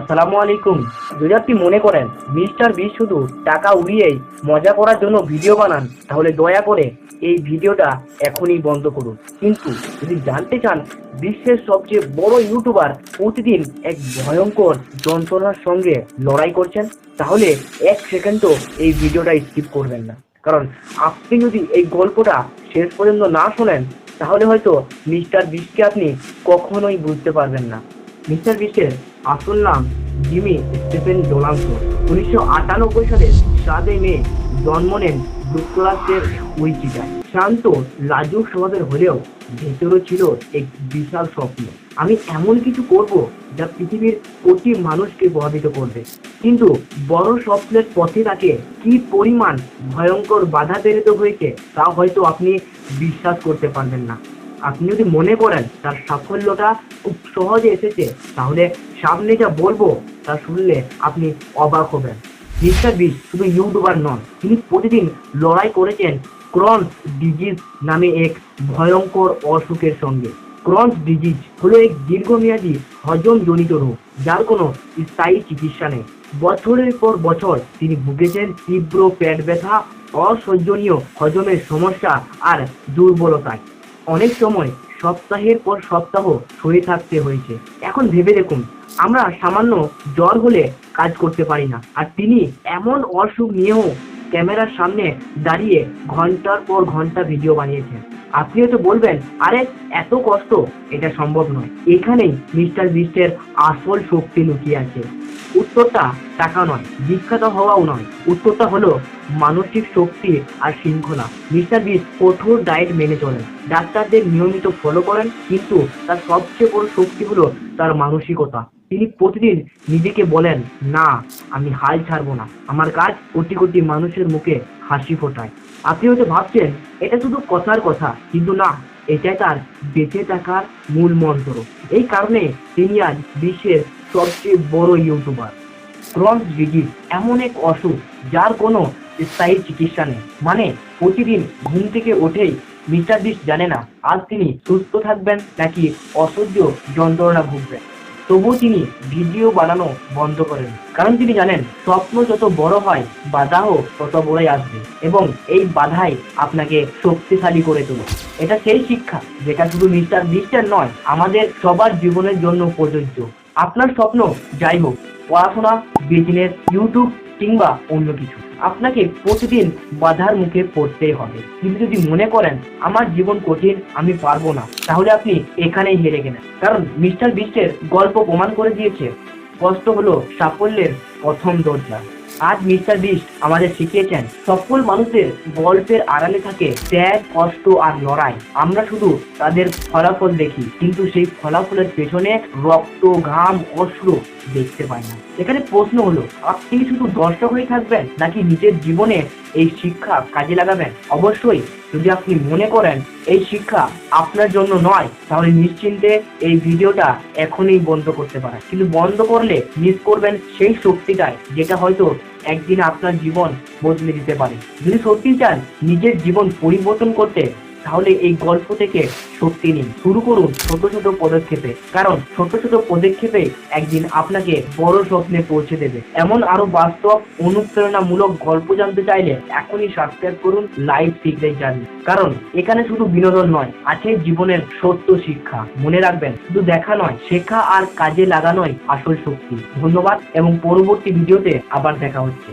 আসসালামু আলাইকুম। যদি আপনি মনে করেন মিস্টার বিশ শুধু টাকা উড়িয়েই মজা করার জন্য ভিডিও বানান, তাহলে দয়া করে এই ভিডিওটা এখনই বন্ধ করুন। কিন্তু যদি জানতে চান বিশ্বের সবচেয়ে বড় ইউটিউবার প্রতিদিন এক ভয়ঙ্কর যন্ত্রণার সঙ্গে লড়াই করছেন, তাহলে এক সেকেন্ডও এই ভিডিওটা স্কিপ করবেন না। কারণ আপনি যদি এই গল্পটা শেষ পর্যন্ত না শোনেন, তাহলে হয়তো মিস্টার বিশকে আপনি কখনোই বুঝতে পারবেন না। মিস্টার বিশের আসল নাম জিমি স্টিফেন ডোনাল্ডসন উনিশশো আটানব্বই সালের সাতই মে জন্ম নেন যুক্তরাষ্ট্রের উইচিটা শান্ত, লাজুক স্বভাবের হলেও ভেতরে ছিল এক বিশাল স্বপ্ন। আমি এমন কিছু করব যা পৃথিবীর কোটি মানুষকে প্রভাবিত করবে। কিন্তু বড় স্বপ্নের পথে তাকে কি পরিমাণ ভয়ঙ্কর বাধা পেরিত হয়েছে তা হয়তো আপনি বিশ্বাস করতে পারবেন না। আপনি যদি মনে করেন তার সাফল্যটা খুব সহজে এসেছে, তাহলে সামনে যা বলব তা শুনলে আপনি অবাক হবেন। মিস্টার বিশ শুধু ইউটিউবার নন, তিনি প্রতিদিন লড়াই করেছেন ক্রনস ডিজিজ নামে এক ভয়ঙ্কর অসুখের সঙ্গে। ক্রনস ডিজিজ হলো এক দীর্ঘমেয়াদী হজমজনিত রোগ, যার কোনো স্থায়ী চিকিৎসা নেই। বছরের পর বছর তিনি ভুগেছেন তীব্র পেট ব্যথা, অসহ্যনীয় হজমের সমস্যা আর দুর্বলতায়। অনেক সময় সপ্তাহের পর সপ্তাহ শুয়ে থাকতে হয়েছে। এখন ভেবে দেখুন, আমরা সামান্য জ্বর হলে কাজ করতে পারি না। আর তিনি এমন অসুখ নিয়েও ক্যামেরার সামনে দাঁড়িয়ে ঘণ্টার পর ঘণ্টা ভিডিও বানিয়েছেন। আপনি হয়তো বলবেন, আরে, এত কষ্ট, এটা সম্ভব নয়। এখানেই মিস্টার বিস্টের আসল শক্তি লুকিয়ে আছে। উত্তরটা টাকা নয়, বিখ্যাত হওয়াও নয়। উত্তরটা হলো মানসিক শক্তি আর শৃঙ্খলা। মিস্টার বিস কঠোর ডায়েট মেনে চলেন। ডাক্তারদের নিয়মিত ফলো করেন, কিন্তু তার সবচেয়ে বড় শক্তি হলো তার মানসিকতা। তিনি প্রতিদিন নিজেকে বলেন, না, আমি হাল ছাড়বো না। আমার কাজ কোটি কোটি মানুষের মুখে হাসি ফোটায়। আপনি হয়তো ভাবছেন, এটা শুধু কথার কথা। কিন্তু না, এটাই তার বেঁচে থাকার মূল মন্ত্র। এই কারণে তিনি আজ বিশ্বের সবচেয়ে বড় ইউটিউবার। ক্রস ডিজিজ এমন এক অসুখ যার কোনো স্থায়ী চিকিৎসা নেই। মানে প্রতিদিন ঘুম থেকে ওঠেই মিস্টার বিশ জানে না আজ তিনি সুস্থ থাকবেন নাকি অসহ্য যন্ত্রণা ভুগবেন। তবু তিনি ভিডিও বানানো বন্ধ করেন। কারণ তিনি জানেন, স্বপ্ন যত বড় হয় বাধাও তত বড়ই আসবে এবং এই বাধাই আপনাকে শক্তিশালী করে তোলে। এটা সেই শিক্ষা যেটা শুধু মিস্টার বিস্টের নয়, আমাদের সবার জীবনের জন্য প্রযোজ্য। আপনার স্বপ্ন, যাই হোক, পড়াশোনা বিজনেস ইউটিউব কিংবা অন্য কিছু। আপনাকে প্রতিদিন বাধার মুখে পড়তেই হবে। কিন্তু যদি মনে করেন, আমার জীবন কঠিন, আমি পারব না, তাহলে আপনি এখানেই হেরে গেলেন। কারণ মিস্টার বিশ্বের গল্প প্রমাণ করে দিয়েছে, কষ্ট হলো সাফল্যের প্রথম দরজা। আজ মিস্টার বিস্ট আমাদের শিখিয়েছেন, সকল মানুষের গল্পের আড়ালে থাকে ত্যাগ, কষ্ট আর লড়াই। আমরা শুধু তাদের ফলাফল দেখি, কিন্তু সেই ফলাফলের পেছনে রক্ত, ঘাম অস্ত্র দেখতে পাই না। এখানে প্রশ্ন হলো, আপনি শুধু দর্শক হয়ে থাকবেন, নাকি নিজের জীবনে এই শিক্ষা কাজে লাগাবেন? অবশ্যই যদি আপনি মনে করেন এই শিক্ষা আপনার জন্য নয়, তাহলে নিশ্চিন্তে এই ভিডিওটা এখনই বন্ধ করতে পারেন। কিন্তু বন্ধ করলে মিস করবেন সেই শক্তিটাই, যেটা হয়তো একদিন আপনার জীবন বদলে দিতে পারে। যদি সত্যি চান নিজের জীবন পরিবর্তন করতে তাহলে এই গল্প থেকে শক্তি নিন। শুরু করুন ছোট ছোট পদক্ষেপে। কারণ ছোট ছোট পদক্ষেপে একদিন আপনাকে বড় স্বপ্নে পৌঁছে দেবে। এমন আরও বাস্তব, অনুপ্রেরণামূলক গল্প জানতে চাইলে এখনই সাবস্ক্রাইব করুন লাইভ সিক্রেট জার্নি কারণ এখানে শুধু বিনোদন নয়, আছে জীবনের সত্য শিক্ষা। মনে রাখবেন, শুধু দেখা নয়, শেখা আর কাজে লাগানোই আসল শক্তি। ধন্যবাদ, এবং পরবর্তী ভিডিওতে আবার দেখা হচ্ছে।